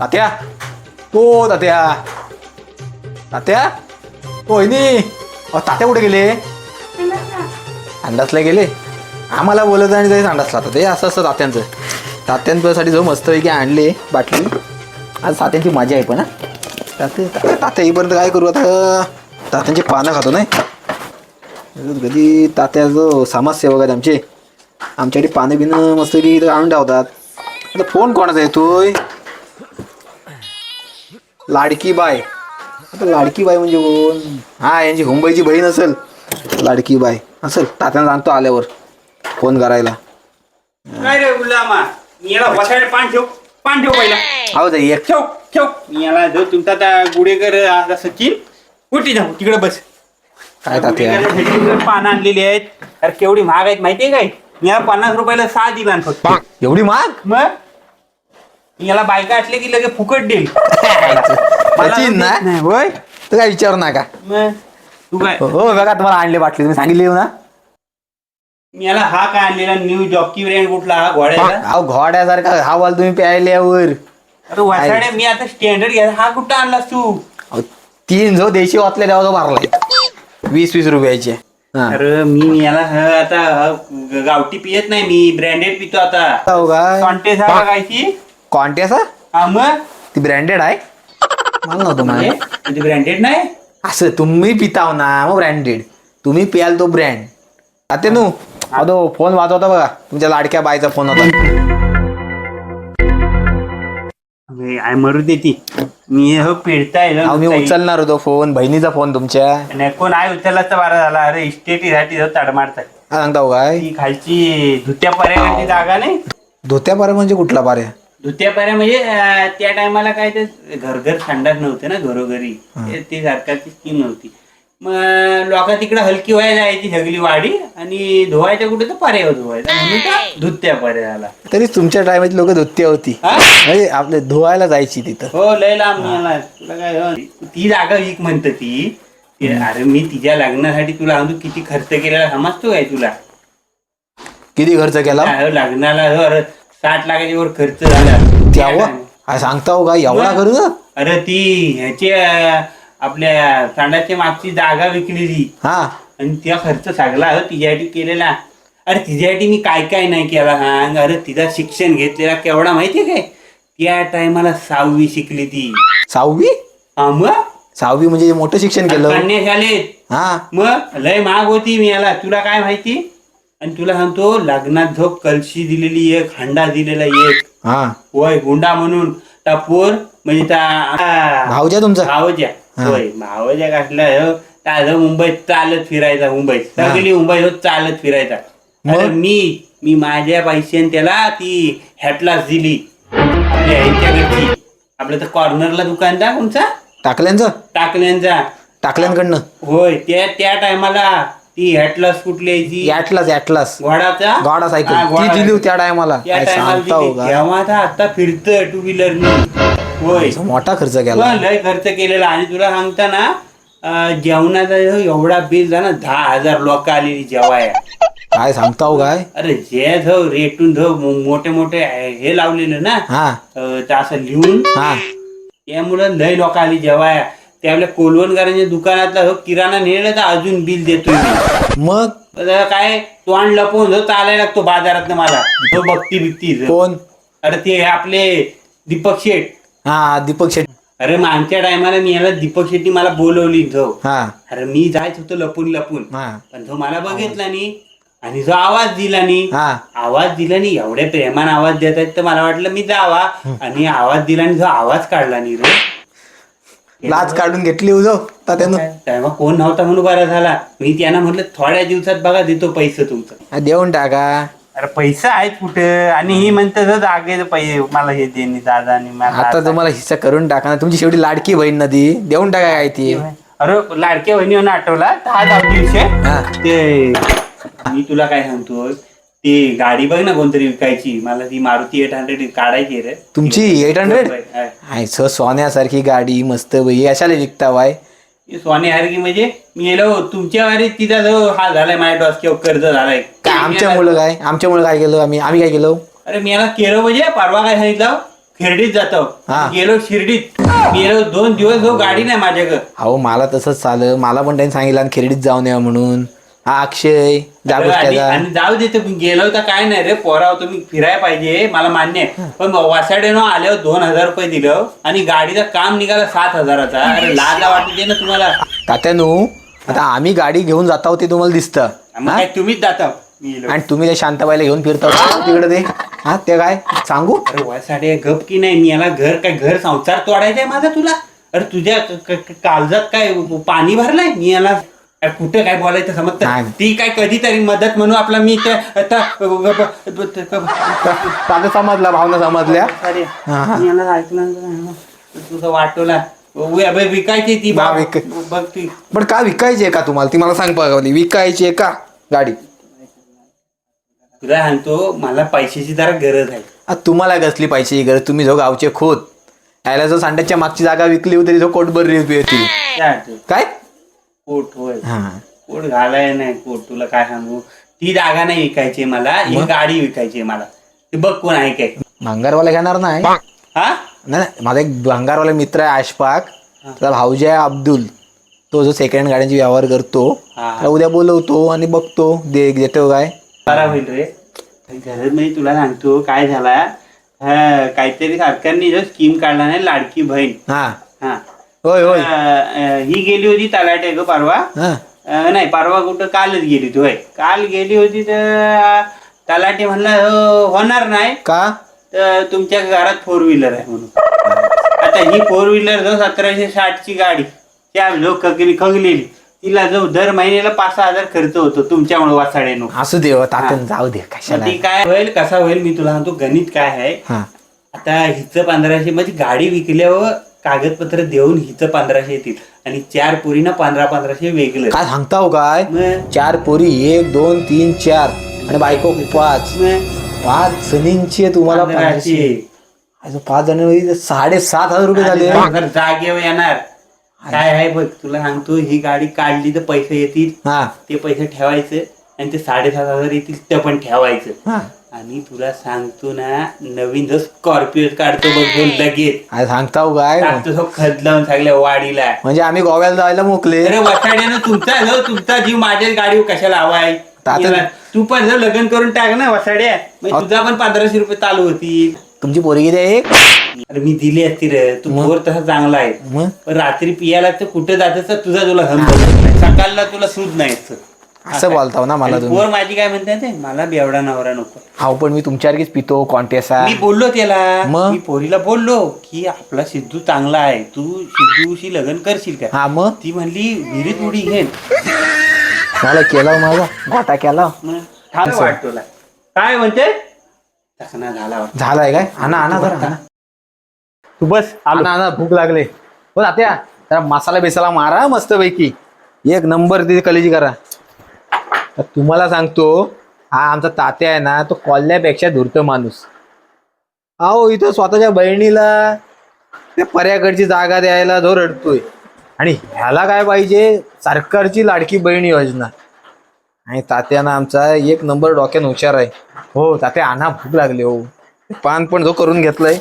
तात्या ओ तात्या तात्या वहिनी अ तात्या कुठे गेले? अंडासला गेले? आम्हाला बोलत आणि जायचं अंडासला. आता ते असं असतं तात्यांचं. तात्यांसाठी जो मस्तपैकी आणले बाटली आज तात्यांची मजा आहे पण तात्या तात्या काय करू आता? तात्यांची पानं खातो नाही. कधी तात्या जो समाजसेवक आहेत आमचे आमच्याकडे पानं बिनं मस्तपैकी इथं आणून ठेवतात. आता फोन कोणाचा येतोय लाडकी बाय. आता लाडकी बाय म्हणजे कोण? हा यांची मुंबईची बहीण असेल. लाडकी बाय. असेल. तात्यानं सांगतो आल्यावर. फोन करायला. काय रे गुलामा? मी याला बसायला पान ठेव. पान ठेव पहिला. ताई एक. ठेव ठेव. मी याला जो तुमचा त्या गुडेकर आता सचिन कुठे जाऊ? तिकडे बस. काय तात्या? गुडेकरसाठी पानं आणलेली आहेत. अरे केवढी महाग आहेत माहितीये काय? मी याला पन्नास रुपयाला सहा दिला फक्त. एवढी माग मग? याला बायका असले की लगे फुकट देईल. सचिन ना? नाही होय? तर काय विचारू नका. मग तू काय? हो हो, बघा तुम्हाला आणले बाटली. तुम्ही सांगितली हो ना? मी याला हा काय आणलेला? न्यू जॉकी ब्रँड कुठला? हा घोड्याचा? अहो घोड्यासारखा. हा वाल तुम्ही प्यायल्यावर अरे मी आता स्टँडर्ड घ्या. हा कुठं आणलास तू? अहो, तीन जो देशी वाचले तेव्हा तो भरलाय. वीस वीस रुपयाचे. हा. अरे मी याला ह आता ह गावठी पियत नाही मी. ब्रँडेड पितो आता. हो काय कॉन्टेस हा बघायची कॉन्टेसा हा मग? ती ब्रँडेड आहे. मला नव्हतं म्हणजे माहीत. म्हणजे ब्रँडेड नाही? असं तुम्ही पिताव ना मग ब्रँडेड तुम्ही पियाल तो ब्रँड आता नू अदो फोन वाजवता बघा. तुमच्या लाडक्या बायचा फोन होता. अबे, आय मरू दे ती. मी हो पिळताय अहो, मी उचलणार होतो फोन बहिणीचा फोन तुमच्या. नाही कोण आय उचलला तर बारा झाला. अरे इस्टेटीसाठी तडमाडताय हा, सांगता हो काय? ती खालची धुत्या पर्याची जागा नाही? धोत्या पारे म्हणजे कुठला पारे धुत्या पर्या म्हणजे अं, त्या टायमाला काय ते घर घर संडास नव्हते ना घरोघरी. ते- ती सरकारची स्कीम नव्हती. मग लोक तिकडे हलकी व्हायला जायची सगळी वाडी आणि धुवायच्या कुठे तर पर्याय धुवायचा. म्हणून त्या धुत्या पर्या झाला तरी तुमच्या टायमाची लोक धोत्या होती. हा? म्हणजे आपले धुवायला जायची तिथं. हो लय लांब मिळाला तुला काय हो? ती जागा विक म्हणत ती. ती- अरे मी तिच्या लग्नासाठी तुला सांगतो किती खर्च केलेला समजतो काय तुला? किती खर्च केला? अहो, लग्नाला हो, अरे साठ लाखाच्या वर खर्च झाला. सांगता हो का? एवढा? करू अरे ती ह्याची अं, आपल्या सांडाच्या मागची जागा विकलेली. हा. आणि त्या खर्च सगळा हो तिच्यासाठी केलेला. अरे तिच्यासाठी मी काय काय नाही केला सांग. अरे तिचा शिक्षण घेतलेला केवढा माहितीये काय? त्या टायमाला सहावी शिकली ती. सहावी? हा मग? सहावी म्हणजे मोठं शिक्षण केलं. कन्याशालेत हा. मग? लय महाग होती मी याला. तुला काय माहिती? आणि तुला सांगतो लग्नात जो कलशी दिलेली एक हंडा दिलेला एक. हा. होय हुंडा म्हणून. त्या पोर म्हणजे त्या भाऊजा तुमचा? भावज्या. होय भावज्या कसला हो? ताजं मुंबईत चालत फिरायचा मुंबईत. सगळी मुंबईत हो चालत फिरायचा. अरे? मी मी माझ्या पैशाने त्याला ती हॅटलास दिली. आपल्या ह्यांच्याकडची. आपलं तर कॉर्नरला दुकान दा कोणचा टाकल्यांचं? टाकल्यांचा. टाकल्यांकडनं? होय त्या त्या टायमाला ती हॅटलास कुठली यायची ॲटलास ॲटलास घोडाचा गाडा हा, सायकल ती घोडा. दिली होती त्या टायमाला. त्या काय टायमाला सांगता हो दिली. का तेव्हा आता आता फिरतोय टू व्हीलर होय. मोठा खर्च केला पण लय खर्च केलेला. आणि तुला सांगता ना अं, जेवणाचा जो एवढा बिल झाला दहा हजार लोक आलेली जेवाया काय सांगता हो काय? अरे जे धो रेटून धो मोठे मोठे हे लावलेलं ना हा. अं, ते असं लिहून हा. त्यामुळं लय लोक आली जेवाया त्यावेळेला कोलवणकरांच्या दुकानातला हो किराणा नेलं तर अजून बिल देतोय मग? काय तोंड लपवून जो चालायला लागतो बाजारात मला. तो बघती बिकती कोण? अरे ते आपले दीपक शेठ. हा दीपक शेट्टी अरे मागच्या टायमाला मी याला दीपक शेट्टी मला बोलवली जो हा. अरे मी जायच होतो लपून लपून. हा. पण तो मला बघितला नाही. आणि जो आवाज दिला नाही. हा. आवाज दिला नाही. एवढ्या प्रेमान आवाज देत आहेत तर मला वाटलं मी जावा. आणि आवाज दिला आणि जो आवाज काढला नाही रे. लाच काढून घेतली उजो त्यानं तेव्हा कोण नव्हता म्हणून बरा झाला. मी त्यांना म्हटलं थोड्या दिवसात बघा देतो पैसे तुमचं. देऊन टाका. अरे पैसा आहेत कुठं? आणि ही म्हणते जागे पैसे मला हे दे नी दादा आणि मला आता आता- तुम्हाला हिस्सा करून टाका ना. तुमची शेवटी लाडकी बहीण ना ती. देऊन टाका काय ती. अरे लाडक्या बहिणीवर आठवला दहा दहा दिवशी हा. ते मी तुला काय सांगतो ती गाडी बघ ना कोणतरी विकायची. मला ती मारुती एट हंड्रेड काढायची रे. तुमची एट हंड्रेड. हाय सो सोन्यासारखी गाडी मस्त बाई अशाला विकता वाय? ती सोने हारगी म्हणजे मी गेलो तुमच्या वारीत तिचा जो हा झालाय माझ्या डोसक्यावर कर्ज झालाय. काय आमच्या मुलं काय? आमच्या मुलं काय केलं? आम्ही आम्ही काय केलं? अरे मी याला केलं म्हणजे परवा काय सांगितलं? शिर्डीत जातो. हा. गेलो शिर्डीत. गेलो दोन दिवस जो गाडी नाही माझ्याकडे. अहो मला तसंच चालं मला पण त्यांनी सांगितलं आणि खेरडीत जाऊन या म्हणून. हा अक्षय आणि जागोष्टाचा आणि जाऊ दे ते गेलो तर काय नाही रे? पोराव तुम्ही फिरायला पाहिजे मला मान्य आहे. पण वासाडेनो आल्यावर दोन हजार रुपये दिलं आणि गाडीचं काम निघालं सात हजाराचा. अरे लाजा वाटते ना तुम्हाला. तात्यानू आता आम्ही गाडी घेऊन जात आहोत ते तुम्हाला दिसतं. मग हा? काय तुम्हीच जाता मी गेलो. आणि तुम्ही त्या शांताबाईला घेऊन फिरता होता. तिकडे ते. हा ते काय? सांगू? अरे वासाडे गप की नाही? मी याला घर काय घर संसार तोडायचा आहे माझा तुला? अरे तुझ्या क- क- काळजात काय पाणी भरलंय? मी याला कुठं काय बोलायचं समजत? नाही. ती काय कधीतरी मदत म्हणू आपला मी ते आता समजला भावना समजल्या. अरे, हा, हा. मी याला ऐकलं तुझं वाटोला. विकायची ती बा, बाब. विक- बघ ती. पण का विकायची आहे का तुम्हाला? ती मला सांग पाहिजे विकायची आहे का? गाडी. तुला सांगतो मला पैशाची जरा गरज आहे. आ, तुम्हाला कसली पाहिजे गरज? तुम्ही जो गावचे खोत यायला जो सांड्याच्या मागची जागा विकली होती जो कोट भरली होती काय? अडचण? काय? कोट होय. हा. कोट घालाय नाही कोट तुला काय सांगू? ती जागा नाही विकायची मला ही गाडी विकायची मला. ते बघ कोण आहे काय. भांगारवाला घेणार नाही? हा? नाही नाही, माझा एक भांगारवाला मित्र आहे आशपाक. त्याचा भाऊजी आहे अब्दुल. तो जो सेकंड हँड गाड्यांची व्यवहार करतो. हा. त्याला उद्या बोलवतो आणि बघतो. दे देतो काय. बरा होईल रे. गरज म्हणजे तुला सांगतो काय झाला? हा, काहीतरी सरकारने जो स्कीम काढला नाही लाडकी बहीण. हा. हा. होय होय. अं, ही गेली होती तलाटे ग परवा. हा. अं, नाही परवा कुठं कालच गेली होती होय. काल गेली होती तर तलाटे म्हणला "हो, होणार नाही. का? तर तुमच्या घरात फोर व्हीलर आहे म्हणून. आता ही फोर व्हीलर जो सतराशे साठची गाडी त्या जो खगली खगलेली. तिला जो दर महिन्याला पाच सहा हजार खर्च होतो तुमच्यामुळे वासाडेनो असू दे हो, जाऊ दे कशाला? ती काय होईल कसा होईल मी तुला सांगतो गणित काय आहे. हा. आता हिचं पंधराशे म्हणजे गाडी विकल्यावर कागदपत्र देऊन हिचं पंधराशे येतील. आणि चार पोरीना पंधरा पंधराशे वेगळं. काय सांगता हो काय? मग- चार पोरी एक दोन तीन चार. आणि बायको पाच. मग? पाच जणींची तुम्हाला पंधराशे. पंधराशे. पाच जण साडेसात हजार रुपये झाले. जागेवर येणार. काय आहे बघ तुला सांगतो ही गाडी काढली तर पैसे येतील. हा. ते पैसे ठेवायचे. आणि ते साडेसात हजार येतील ते पण ठेवायचं. हा. आणि तुला सांगतो ना नवीन जो स्कॉर्पिओ काढतो बघ लगेच. काय सांगता काय टाकतो तो खत लावून सगळ्या वाडीला. म्हणजे आम्ही गोव्याला जायला मोकले. अरे वसाड्यानं तुमचा जो तुमचा जीव माझ्या गाडीवर कशाला हवाय तू पण जर लग्न करून टाक ना वसाड्या. मग तुझा पण पंधराशे रुपये चालू होतील. तुमची पोरगी द्या एक अरे मी दिली असती रे. तू पोर तसा चांगला आहे. मग? पण रात्री पियाला तर कुठे जात तर तुझा तुला हम नाही. सकाळला तुला सूज नाही. असं बोलताव ना मला तुम्ही. पोर माझी काय म्हणते ते मला बेवडा नवरा नको. हा पण मी तुमच्यासारखीच पितो कॉन्टेसा मी बोललो त्याला. मग? मी पोरीला बोललो की आपला सिद्धू चांगला आहे. तू सिद्धूशी लग्न करशील का? हा मग? ती म्हणली विहिरीत उडी घेन. मला केला माझा गोटा केला. मग थांब वाट तुला. काय म्हणते? झाला वाटतं. झालाय काय? आणा आणा जरा आणा. तू बस आणा आणा भूक लागले. हो तात्या जरा मसाला बेसाला मारा मस्त पैकी एक नंबर तिथे कलेजी करा. तर तुम्हाला सांगतो हा आमचा तात्या आहे ना तो कॉल्ल्यापेक्षा धुरतो माणूस. अहो इथं स्वतःच्या बहिणीला त्या पर्याकडची जागा द्यायला जो रडतोय. आणि ह्याला काय पाहिजे? सरकारची लाडकी बहीण योजना. आणि तात्यानं आमचा एक नंबर डोक्यात हुशार आहे. हो तात्या आणा भूक लागली हो. पान पण जो करून घेतलंय.